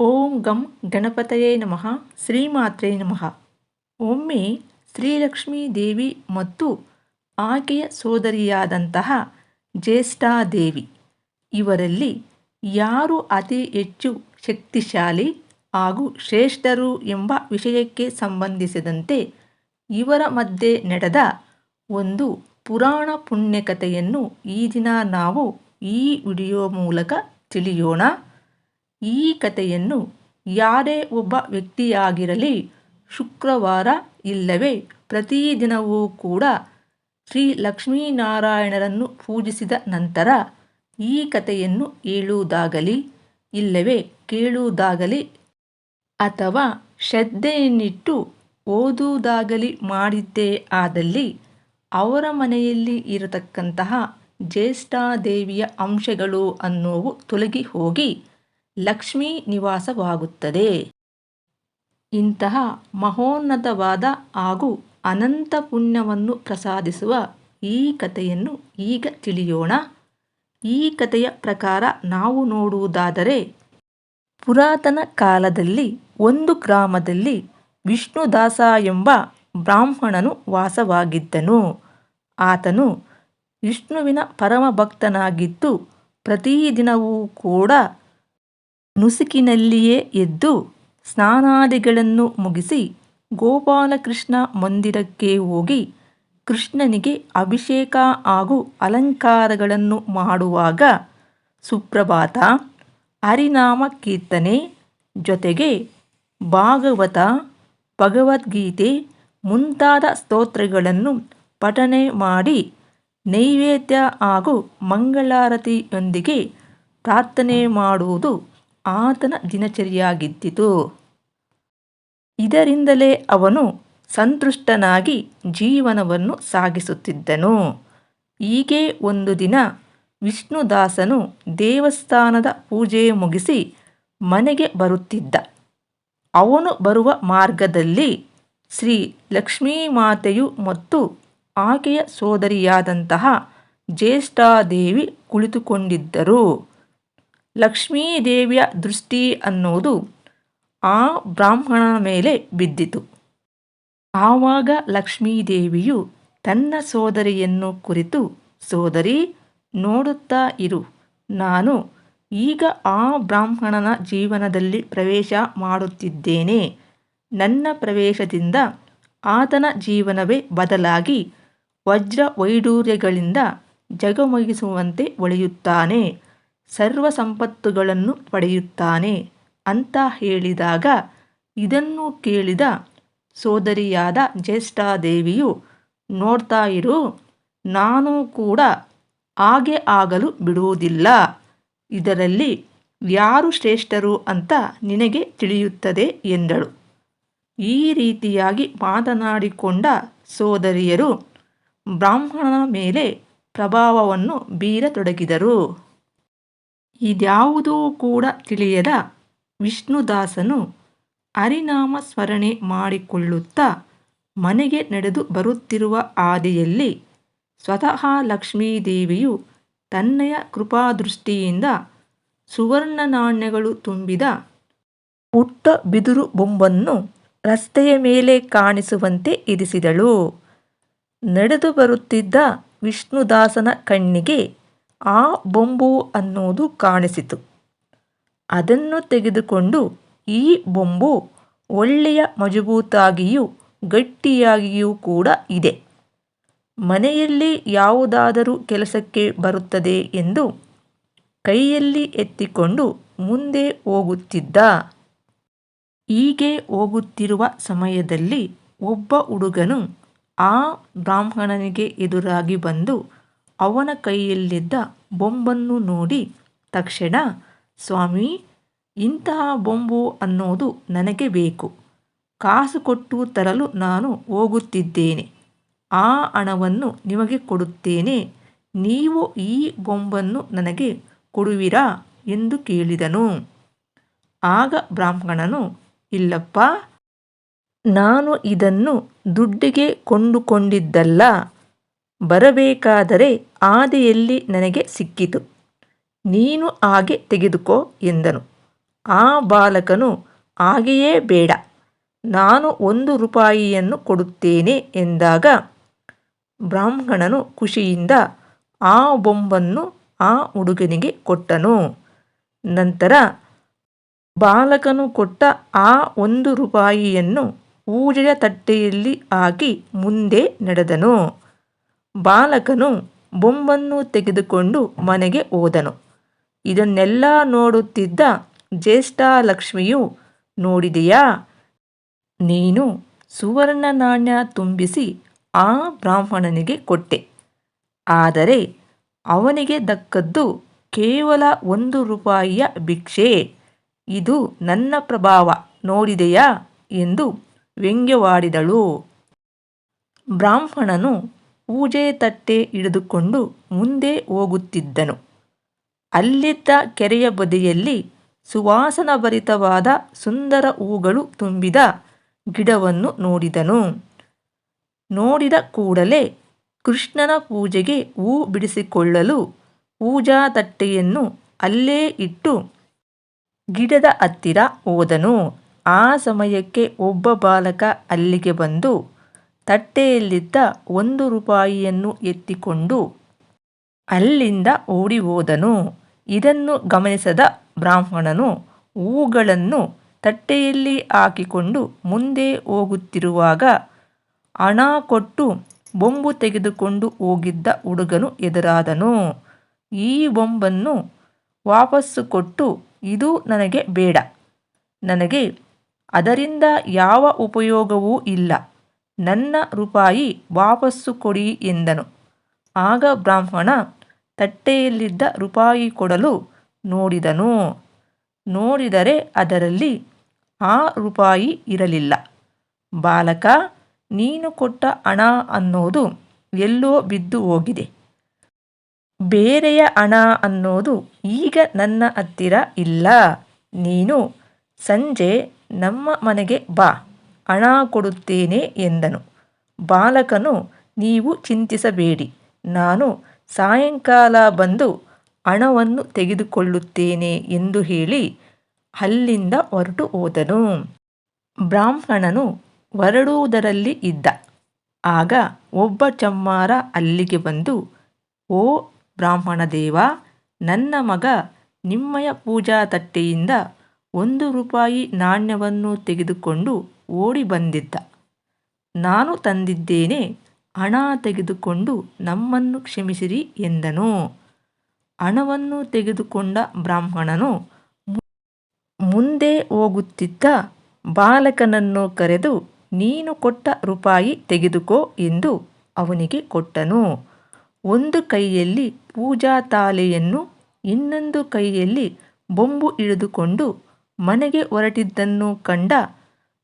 ಓಂ ಗಂ ಗಣಪತಯೇ ನಮಃ, ಶ್ರೀಮಾತ್ರೇ ನಮಃ. ಒಮ್ಮೆ ಶ್ರೀಲಕ್ಷ್ಮೀ ದೇವಿ ಮತ್ತು ಆಕೆಯ ಸೋದರಿಯಾದಂತಹ ಜ್ಯೇಷ್ಠಾದೇವಿ, ಇವರಲ್ಲಿ ಯಾರು ಅತಿ ಹೆಚ್ಚು ಶಕ್ತಿಶಾಲಿ ಹಾಗೂ ಶ್ರೇಷ್ಠರು ಎಂಬ ವಿಷಯಕ್ಕೆ ಸಂಬಂಧಿಸಿದಂತೆ ಇವರ ಮಧ್ಯೆ ನಡೆದ ಒಂದು ಪುರಾಣ ಪುಣ್ಯಕಥೆಯನ್ನು ಈ ದಿನ ನಾವು ಈ ವಿಡಿಯೋ ಮೂಲಕ ತಿಳಿಯೋಣ. ಈ ಕಥೆಯನ್ನು ಯಾರೇ ಒಬ್ಬ ವ್ಯಕ್ತಿಯಾಗಿರಲಿ ಶುಕ್ರವಾರ ಇಲ್ಲವೇ ಪ್ರತಿದಿನವೂ ಕೂಡ ಶ್ರೀ ಲಕ್ಷ್ಮೀನಾರಾಯಣರನ್ನು ಪೂಜಿಸಿದ ನಂತರ ಈ ಕಥೆಯನ್ನು ಹೇಳುವುದಾಗಲಿ ಇಲ್ಲವೇ ಕೇಳುವುದಾಗಲಿ ಅಥವಾ ಶ್ರದ್ಧೆಯನ್ನಿಟ್ಟು ಓದುವುದಾಗಲಿ ಮಾಡಿದ್ದೇ ಆದಲ್ಲಿ ಅವರ ಮನೆಯಲ್ಲಿ ಇರತಕ್ಕಂತಹ ಜ್ಯೇಷ್ಠಾದೇವಿಯ ಅಂಶಗಳು ಅನ್ನೋವು ತೊಲಗಿ ಹೋಗಿ ಲಕ್ಷ್ಮೀ ನಿವಾಸವಾಗುತ್ತದೆ. ಇಂತಹ ಮಹೋನ್ನತವಾದ ಹಾಗೂ ಅನಂತ ಪುಣ್ಯವನ್ನು ಪ್ರಸಾದಿಸುವ ಈ ಕಥೆಯನ್ನು ಈಗ ತಿಳಿಯೋಣ. ಈ ಕಥೆಯ ಪ್ರಕಾರ ನಾವು ನೋಡುವುದಾದರೆ, ಪುರಾತನ ಕಾಲದಲ್ಲಿ ಒಂದು ಗ್ರಾಮದಲ್ಲಿ ವಿಷ್ಣುದಾಸ ಎಂಬ ಬ್ರಾಹ್ಮಣನು ವಾಸವಾಗಿದ್ದನು. ಆತನು ವಿಷ್ಣುವಿನ ಪರಮ ಭಕ್ತನಾಗಿದ್ದು ಪ್ರತಿದಿನವೂ ಕೂಡ ನುಸುಕಿನಲ್ಲಿಯೇ ಎದ್ದು ಸ್ನಾನಾದಿಗಳನ್ನು ಮುಗಿಸಿ ಗೋಪಾಲಕೃಷ್ಣ ಮಂದಿರಕ್ಕೆ ಹೋಗಿ ಕೃಷ್ಣನಿಗೆ ಅಭಿಷೇಕ ಹಾಗೂ ಅಲಂಕಾರಗಳನ್ನು ಮಾಡುವಾಗ ಸುಪ್ರಭಾತ, ಹರಿನಾಮ ಕೀರ್ತನೆ ಜೊತೆಗೆ ಭಾಗವತ, ಭಗವದ್ಗೀತೆ ಮುಂತಾದ ಸ್ತೋತ್ರಗಳನ್ನು ಪಠನೆ ಮಾಡಿ ನೈವೇದ್ಯ ಹಾಗೂ ಮಂಗಳಾರತಿಯೊಂದಿಗೆ ಪ್ರಾರ್ಥನೆ ಮಾಡುವುದು ಆತನ ದಿನಚರಿಯಾಗಿದ್ದಿತು. ಇದರಿಂದಲೇ ಅವನು ಸಂತುಷ್ಟನಾಗಿ ಜೀವನವನ್ನು ಸಾಗಿಸುತ್ತಿದ್ದನು. ಹೀಗೆ ಒಂದು ದಿನ ವಿಷ್ಣುದಾಸನು ದೇವಸ್ಥಾನದ ಪೂಜೆ ಮುಗಿಸಿ ಮನೆಗೆ ಬರುತ್ತಿದ್ದ. ಅವನು ಬರುವ ಮಾರ್ಗದಲ್ಲಿ ಶ್ರೀ ಲಕ್ಷ್ಮೀಮಾತೆಯು ಮತ್ತು ಆಕೆಯ ಸೋದರಿಯಾದಂತಹ ಜ್ಯೇಷ್ಠಾದೇವಿ ಕುಳಿತುಕೊಂಡಿದ್ದರು. ಲಕ್ಷ್ಮೀದೇವಿಯ ದೃಷ್ಟಿ ಅನ್ನೋದು ಆ ಬ್ರಾಹ್ಮಣನ ಮೇಲೆ ಬಿದ್ದಿತು. ಆವಾಗ ಲಕ್ಷ್ಮೀದೇವಿಯು ತನ್ನ ಸೋದರಿಯನ್ನು ಕುರಿತು, ಸೋದರಿ, ನೋಡುತ್ತಾ ಇರು. ನಾನು ಈಗ ಆ ಬ್ರಾಹ್ಮಣನ ಜೀವನದಲ್ಲಿ ಪ್ರವೇಶ ಮಾಡುತ್ತಿದ್ದೇನೆ. ನನ್ನ ಪ್ರವೇಶದಿಂದ ಆತನ ಜೀವನವೇ ಬದಲಾಗಿ ವಜ್ರ ವೈಡೂರ್ಯಗಳಿಂದ ಜಗಮಗಿಸುವಂತೆ ಹೊಳೆಯುತ್ತಾನೆ ಸರ್ವ ಸಂಪತ್ತುಗಳನ್ನು ಪಡೆಯುತ್ತಾನೆ. ಅಂತ ಹೇಳಿದಾಗ ಇದನ್ನು ಕೇಳಿದ ಸೋದರಿಯಾದ ಜ್ಯೇಷ್ಠಾದೇವಿಯು, ನೋಡ್ತಾ ಇರು, ನಾನು ಕೂಡ ಹಾಗೆ ಆಗಲು ಬಿಡುವುದಿಲ್ಲ. ಇದರಲ್ಲಿ ಯಾರು ಶ್ರೇಷ್ಠರು ಅಂತ ನಿನಗೆ ತಿಳಿಯುತ್ತದೆ ಎಂದಳು. ಈ ರೀತಿಯಾಗಿ ಮಾತನಾಡಿಕೊಂಡ ಸೋದರಿಯರು ಬ್ರಾಹ್ಮಣನ ಮೇಲೆ ಪ್ರಭಾವವನ್ನು ಬೀರತೊಡಗಿದರು. ಇದ್ಯಾವುದೂ ಕೂಡ ತಿಳಿಯದ ವಿಷ್ಣುದಾಸನು ಹರಿನಾಮ ಸ್ಮರಣೆ ಮಾಡಿಕೊಳ್ಳುತ್ತಾ ಮನೆಗೆ ನಡೆದು ಬರುತ್ತಿರುವ ಹಾದಿಯಲ್ಲಿ ಸ್ವತಃ ಲಕ್ಷ್ಮೀದೇವಿಯು ತನ್ನಯ ಕೃಪಾದೃಷ್ಟಿಯಿಂದ ಸುವರ್ಣ ನಾಣ್ಯಗಳು ತುಂಬಿದ ಪುಟ್ಟ ಬಿದಿರು ಬೊಂಬನ್ನು ರಸ್ತೆಯ ಮೇಲೆ ಕಾಣಿಸುವಂತೆ ಇರಿಸಿದಳು. ನಡೆದು ಬರುತ್ತಿದ್ದ ವಿಷ್ಣುದಾಸನ ಕಣ್ಣಿಗೆ ಆ ಬೊಂಬು ಅನ್ನೋದು ಕಾಣಿಸಿತು. ಅದನ್ನು ತೆಗೆದುಕೊಂಡು ಈ ಬೊಂಬು ಒಳ್ಳೆಯ ಮಜಬೂತಾಗಿಯೂ ಗಟ್ಟಿಯಾಗಿಯೂ ಕೂಡ ಇದೆ. ಮನೆಯಲ್ಲಿ ಯಾವುದಾದರೂ ಕೆಲಸಕ್ಕೆ ಬರುತ್ತದೆ ಎಂದು ಕೈಯಲ್ಲಿ ಎತ್ತಿಕೊಂಡು ಮುಂದೆ ಹೋಗುತ್ತಿದ್ದ. ಹೀಗೆ ಹೋಗುತ್ತಿರುವ ಸಮಯದಲ್ಲಿ ಒಬ್ಬ ಹುಡುಗನು ಆ ಬ್ರಾಹ್ಮಣನಿಗೆ ಎದುರಾಗಿ ಬಂದು ಅವನ ಕೈಯಲ್ಲಿದ್ದ ಬೊಂಬನ್ನು ನೋಡಿ ತಕ್ಷಣ, ಸ್ವಾಮಿ, ಇಂತಹ ಬೊಂಬು ಅನ್ನೋದು ನನಗೆ ಬೇಕು. ಕಾಸು ಕೊಟ್ಟು ತರಲು ನಾನು ಹೋಗುತ್ತಿದ್ದೇನೆ. ಆ ಹಣವನ್ನು ನಿಮಗೆ ಕೊಡುತ್ತೇನೆ. ನೀವು ಈ ಬೊಂಬನ್ನು ನನಗೆ ಕೊಡುವಿರಾ? ಎಂದು ಕೇಳಿದನು. ಆಗ ಬ್ರಾಹ್ಮಣನು, ಇಲ್ಲಪ್ಪ, ನಾನು ಇದನ್ನು ದುಡ್ಡಿಗೆ ಕೊಂಡುಕೊಂಡಿದ್ದಲ್ಲ. ಬರಬೇಕಾದರೆ ಆದಿಯಲ್ಲಿ ನನಗೆ ಸಿಕ್ಕಿತು. ನೀನು ಹಾಗೆ ತೆಗೆದುಕೋ ಎಂದನು. ಆ ಬಾಲಕನು, ಹಾಗೆಯೇ ಬೇಡ. ನಾನು ಒಂದು ರೂಪಾಯಿಯನ್ನು ಕೊಡುತ್ತೇನೆ ಎಂದಾಗ ಬ್ರಾಹ್ಮಣನು ಖುಷಿಯಿಂದ ಆ ಬೊಂಬನ್ನು ಆ ಹುಡುಗನಿಗೆ ಕೊಟ್ಟನು. ನಂತರ ಬಾಲಕನು ಕೊಟ್ಟ ಆ ಒಂದು ರೂಪಾಯಿಯನ್ನು ಪೂಜೆಯ ತಟ್ಟೆಯಲ್ಲಿ ಹಾಕಿ ಮುಂದೆ ನಡೆದನು. ಬಾಲಕನು ಬೊಂಬನ್ನು ತೆಗೆದುಕೊಂಡು ಮನೆಗೆ ಹೋದನು. ಇದನ್ನೆಲ್ಲ ನೋಡುತ್ತಿದ್ದ ಜ್ಯೇಷ್ಠಾಲಕ್ಷ್ಮಿಯು ನೋಡಿದೆಯಾ? ನೀನು ಸುವರ್ಣ ನಾಣ್ಯ ತುಂಬಿಸಿ ಆ ಬ್ರಾಹ್ಮಣನಿಗೆ ಕೊಟ್ಟೆ. ಆದರೆ ಅವನಿಗೆ ದಕ್ಕದ್ದು ಕೇವಲ ಒಂದು ರೂಪಾಯಿಯ ಭಿಕ್ಷೆ. ಇದು ನನ್ನ ಪ್ರಭಾವ, ನೋಡಿದೆಯಾ? ಎಂದು ವ್ಯಂಗ್ಯವಾಡಿದಳು. ಬ್ರಾಹ್ಮಣನು ಪೂಜೆ ತಟ್ಟೆ ಹಿಡಿದುಕೊಂಡು ಮುಂದೆ ಹೋಗುತ್ತಿದ್ದನು. ಅಲ್ಲಿದ್ದ ಕೆರೆಯ ಬದಿಯಲ್ಲಿ ಸುವಾಸನಭರಿತವಾದ ಸುಂದರ ಹೂಗಳು ತುಂಬಿದ ಗಿಡವನ್ನು ನೋಡಿದನು. ನೋಡಿದ ಕೂಡಲೇ ಕೃಷ್ಣನ ಪೂಜೆಗೆ ಹೂ ಬಿಡಿಸಿಕೊಳ್ಳಲು ಪೂಜಾ ತಟ್ಟೆಯನ್ನು ಅಲ್ಲೇ ಇಟ್ಟು ಗಿಡದ ಹತ್ತಿರ ಹೋದನು. ಆ ಸಮಯಕ್ಕೆ ಒಬ್ಬ ಬಾಲಕ ಅಲ್ಲಿಗೆ ಬಂದು ತಟ್ಟೆಯಲ್ಲಿದ್ದ ಒಂದು ರೂಪಾಯಿಯನ್ನು ಎತ್ತಿಕೊಂಡು ಅಲ್ಲಿಂದ ಓಡಿ ಹೋದನು ಇದನ್ನು ಗಮನಿಸದ ಬ್ರಾಹ್ಮಣನು ಹೂಗಳನ್ನು ತಟ್ಟೆಯಲ್ಲಿ ಹಾಕಿಕೊಂಡು ಮುಂದೆ ಹೋಗುತ್ತಿರುವಾಗ ಹಣ ಕೊಟ್ಟು ಬೊಂಬು ತೆಗೆದುಕೊಂಡು ಹೋಗಿದ್ದ ಹುಡುಗನು ಎದುರಾದನು. ಈ ಬೊಂಬನ್ನು ವಾಪಸ್ಸು ಕೊಟ್ಟು, ಇದು ನನಗೆ ಬೇಡ. ನನಗೆ ಅದರಿಂದ ಯಾವ ಉಪಯೋಗವೂ ಇಲ್ಲ. ನನ್ನ ರೂಪಾಯಿ ವಾಪಸ್ಸು ಕೊಡಿ ಎಂದನು. ಆಗ ಬ್ರಾಹ್ಮಣ ತಟ್ಟೆಯಲ್ಲಿದ್ದ ರೂಪಾಯಿ ಕೊಡಲು ನೋಡಿದನು. ನೋಡಿದರೆ ಅದರಲ್ಲಿ ಆ ರೂಪಾಯಿ ಇರಲಿಲ್ಲ. ಬಾಲಕ, ನೀನು ಕೊಟ್ಟ ಹಣ ಅನ್ನೋದು ಎಲ್ಲೋ ಬಿದ್ದು ಹೋಗಿದೆ. ಬೇರೆಯ ಹಣ ಅನ್ನೋದು ಈಗ ನನ್ನ ಹತ್ತಿರ ಇಲ್ಲ. ನೀನು ಸಂಜೆ ನಮ್ಮ ಮನೆಗೆ ಬಾ. ಹಣ ಕೊಡುತ್ತೇನೆ ಎಂದನು. ಬಾಲಕನು, ನೀವು ಚಿಂತಿಸಬೇಡಿ. ನಾನು ಸಾಯಂಕಾಲ ಬಂದು ಹಣವನ್ನು ತೆಗೆದುಕೊಳ್ಳುತ್ತೇನೆ ಎಂದು ಹೇಳಿ ಅಲ್ಲಿಂದ ಹೊರಟು ಹೋದನು. ಬ್ರಾಹ್ಮಣನು ಹೊರಡುವುದರಲ್ಲಿ ಇದ್ದ. ಆಗ ಒಬ್ಬ ಚಮ್ಮಾರ ಅಲ್ಲಿಗೆ ಬಂದು, ಓ ಬ್ರಾಹ್ಮಣ ದೇವ, ನನ್ನ ಮಗ ನಿಮ್ಮಯ ಪೂಜಾ ತಟ್ಟೆಯಿಂದ ಒಂದು ರೂಪಾಯಿ ನಾಣ್ಯವನ್ನು ತೆಗೆದುಕೊಂಡು ಓಡಿ ಬಂದಿದ್ದ. ನಾನು ತಂದಿದ್ದೇನೆ, ಹಣ ತೆಗೆದುಕೊಂಡು ನಮ್ಮನ್ನು ಕ್ಷಮಿಸಿರಿ ಎಂದನು. ಹಣವನ್ನು ತೆಗೆದುಕೊಂಡ ಬ್ರಾಹ್ಮಣನು ಮುಂದೆ ಹೋಗುತ್ತಿದ್ದ ಬಾಲಕನನ್ನು ಕರೆದು, ನೀನು ಕೊಟ್ಟ ರೂಪಾಯಿ ತೆಗೆದುಕೋ ಎಂದು ಅವನಿಗೆ ಕೊಟ್ಟನು. ಒಂದು ಕೈಯಲ್ಲಿ ಪೂಜಾ ತಾಲೆಯನ್ನು, ಇನ್ನೊಂದು ಕೈಯಲ್ಲಿ ಬೊಂಬು ಹಿಡಿದುಕೊಂಡು ಮನೆಗೆ ಹೊರಟಿದ್ದನ್ನು ಕಂಡ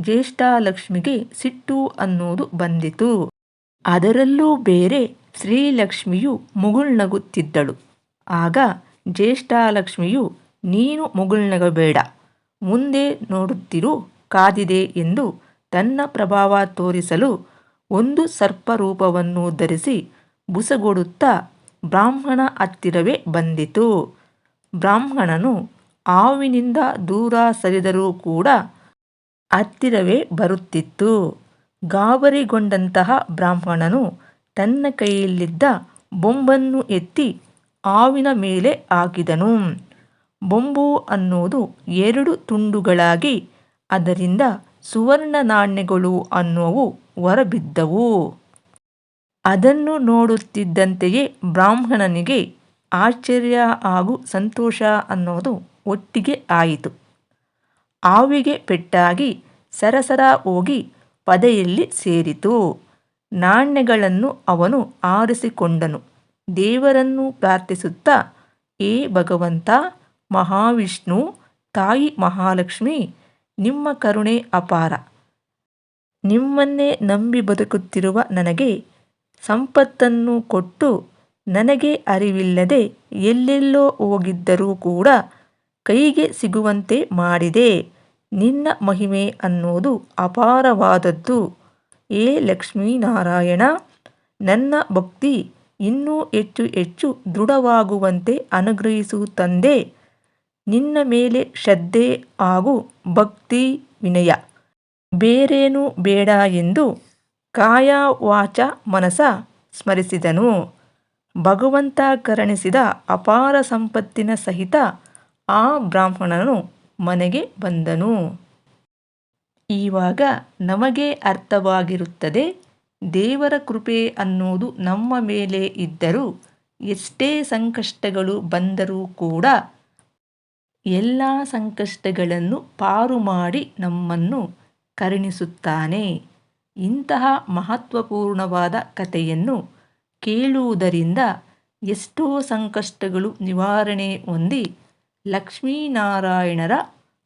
ಜ್ಯೇಷ್ಠಾಲಕ್ಷ್ಮಿಗೆ ಸಿಟ್ಟು ಅನ್ನೋದು ಬಂದಿತು. ಅದರಲ್ಲೂ ಬೇರೆ ಶ್ರೀಲಕ್ಷ್ಮಿಯು ಮುಗುಳ್ನಗುತ್ತಿದ್ದಳು ಆಗ ಜ್ಯೇಷ್ಠಾಲಕ್ಷ್ಮಿಯು, ನೀನು ಮುಗುಳ್ನಗಬೇಡ ಮುಂದೆ ನೋಡುತ್ತಿರು ಕಾದಿದೆ ಎಂದು ತನ್ನ ಪ್ರಭಾವ ತೋರಿಸಲು ಒಂದು ಸರ್ಪರೂಪವನ್ನು ಧರಿಸಿ ಬುಸಗೊಡುತ್ತಾ ಬ್ರಾಹ್ಮಣ ಹತ್ತಿರವೇ ಬಂದಿತು. ಬ್ರಾಹ್ಮಣನು ಹಾವಿನಿಂದ ದೂರ ಸರಿದರೂ ಕೂಡ ಹತ್ತಿರವೇ ಬರುತ್ತಿತ್ತು. ಗಾಬರಿಗೊಂಡಂತಹ ಬ್ರಾಹ್ಮಣನು ತನ್ನ ಕೈಯಲ್ಲಿದ್ದ ಬೊಂಬನ್ನು ಎತ್ತಿ ಹಾವಿನ ಮೇಲೆ ಹಾಕಿದನು. ಬೊಂಬು ಅನ್ನೋದು ಎರಡು ತುಂಡುಗಳಾಗಿ ಅದರಿಂದ ಸುವರ್ಣ ನಾಣ್ಯಗಳು ಅನ್ನುವು ಹೊರಬಿದ್ದವು. ಅದನ್ನು ನೋಡುತ್ತಿದ್ದಂತೆಯೇ ಬ್ರಾಹ್ಮಣನಿಗೆ ಆಶ್ಚರ್ಯ ಹಾಗೂ ಸಂತೋಷ ಅನ್ನೋದು ಒಟ್ಟಿಗೆ ಆಯಿತು. ಹಾವಿಗೆ ಪೆಟ್ಟಾಗಿ ಸರಸರ ಹೋಗಿ ಪದೆಯಲ್ಲಿ ಸೇರಿತು. ನಾಣ್ಯಗಳನ್ನು ಅವನು ಆರಿಸಿಕೊಂಡನು. ದೇವರನ್ನು ಪ್ರಾರ್ಥಿಸುತ್ತಾ, ಏ ಭಗವಂತ, ಮಹಾವಿಷ್ಣು, ತಾಯಿ ಮಹಾಲಕ್ಷ್ಮಿ, ನಿಮ್ಮ ಕರುಣೆ ಅಪಾರ. ನಿಮ್ಮನ್ನೇ ನಂಬಿ ಬದುಕುತ್ತಿರುವ ನನಗೆ ಸಂಪತ್ತನ್ನು ಕೊಟ್ಟು ನನಗೆ ಅರಿವಿಲ್ಲದೆ ಎಲ್ಲೆಲ್ಲೋ ಹೋಗಿದ್ದರೂ ಕೂಡ ಕೈಗೆ ಸಿಗುವಂತೆ ಮಾಡಿದೆ. ನಿನ್ನ ಮಹಿಮೆ ಅನ್ನೋದು ಅಪಾರವಾದದ್ದು. ಏ ಲಕ್ಷ್ಮೀನಾರಾಯಣ, ನನ್ನ ಭಕ್ತಿ ಇನ್ನೂ ಹೆಚ್ಚು ಹೆಚ್ಚು ದೃಢವಾಗುವಂತೆ ಅನುಗ್ರಹಿಸು ತಂದೆ. ನಿನ್ನ ಮೇಲೆ ಶ್ರದ್ಧೆ ಹಾಗೂ ಭಕ್ತಿ ವಿನಯ. ಬೇರೇನೂ ಬೇಡ ಎಂದು ಕಾಯ ವಾಚ ಮನಸ ಸ್ಮರಿಸಿದನು. ಭಗವಂತ ಕರುಣಿಸಿದ ಅಪಾರ ಸಂಪತ್ತಿನ ಸಹಿತ ಆ ಬ್ರಾಹ್ಮಣನು ಮನೆಗೆ ಬಂದನು. ಈವಾಗ ನಮಗೆ ಅರ್ಥವಾಗಿರುತ್ತದೆ, ದೇವರ ಕೃಪೆ ಅನ್ನೋದು ನಮ್ಮ ಮೇಲೆ ಇದ್ದರೂ ಎಷ್ಟೇ ಸಂಕಷ್ಟಗಳು ಬಂದರೂ ಕೂಡ ಎಲ್ಲ ಸಂಕಷ್ಟಗಳನ್ನು ಪಾರು ಮಾಡಿ ನಮ್ಮನ್ನು ಕರುಣಿಸುತ್ತಾನೆ. ಇಂತಹ ಮಹತ್ವಪೂರ್ಣವಾದ ಕಥೆಯನ್ನು ಕೇಳುವುದರಿಂದ ಎಷ್ಟೋ ಸಂಕಷ್ಟಗಳು ನಿವಾರಣೆ ಹೊಂದಿ ಲಕ್ಷ್ಮೀನಾರಾಯಣರ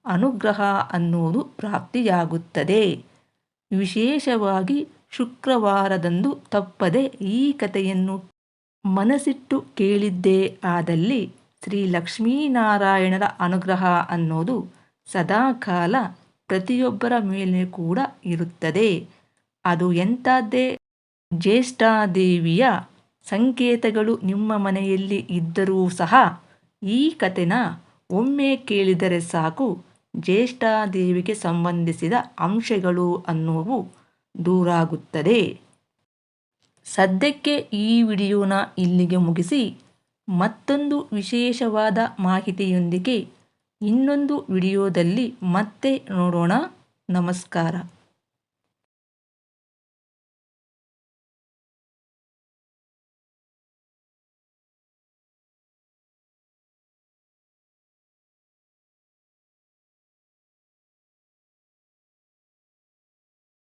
ಅನುಗ್ರಹ ಅನ್ನೋದು ಪ್ರಾಪ್ತಿಯಾಗುತ್ತದೆ. ವಿಶೇಷವಾಗಿ ಶುಕ್ರವಾರದಂದು ತಪ್ಪದೆ ಈ ಕಥೆಯನ್ನು ಮನಸಿಟ್ಟು ಕೇಳಿದ್ದೇ ಆದಲ್ಲಿ ಶ್ರೀ ಲಕ್ಷ್ಮೀನಾರಾಯಣರ ಅನುಗ್ರಹ ಅನ್ನೋದು ಸದಾಕಾಲ ಪ್ರತಿಯೊಬ್ಬರ ಮೇಲೆ ಕೂಡ ಇರುತ್ತದೆ. ಅದು ಎಂಥದ್ದೇ? ಜ್ಯೇಷ್ಠಾದೇವಿಯ ಸಂಕೇತಗಳು ನಿಮ್ಮ ಮನೆಯಲ್ಲಿ ಇದ್ದರೂ ಸಹ ಈ ಕಥೆನ ಒಮ್ಮೆ ಕೇಳಿದರೆ ಸಾಕು. ಜ್ಯೇಷ್ಠಾದೇವಿಗೆ ಸಂಬಂಧಿಸಿದ ಅಂಶಗಳು ಅನ್ನುವು ದೂರಾಗುತ್ತದೆ. ಸದ್ಯಕ್ಕೆ ಈ ವಿಡಿಯೋನ ಇಲ್ಲಿಗೆ ಮುಗಿಸಿ. ಮತ್ತೊಂದು ವಿಶೇಷವಾದ ಮಾಹಿತಿಯೊಂದಿಗೆ ಇನ್ನೊಂದು ವಿಡಿಯೋದಲ್ಲಿ ಮತ್ತೆ ನೋಡೋಣ. ನಮಸ್ಕಾರ.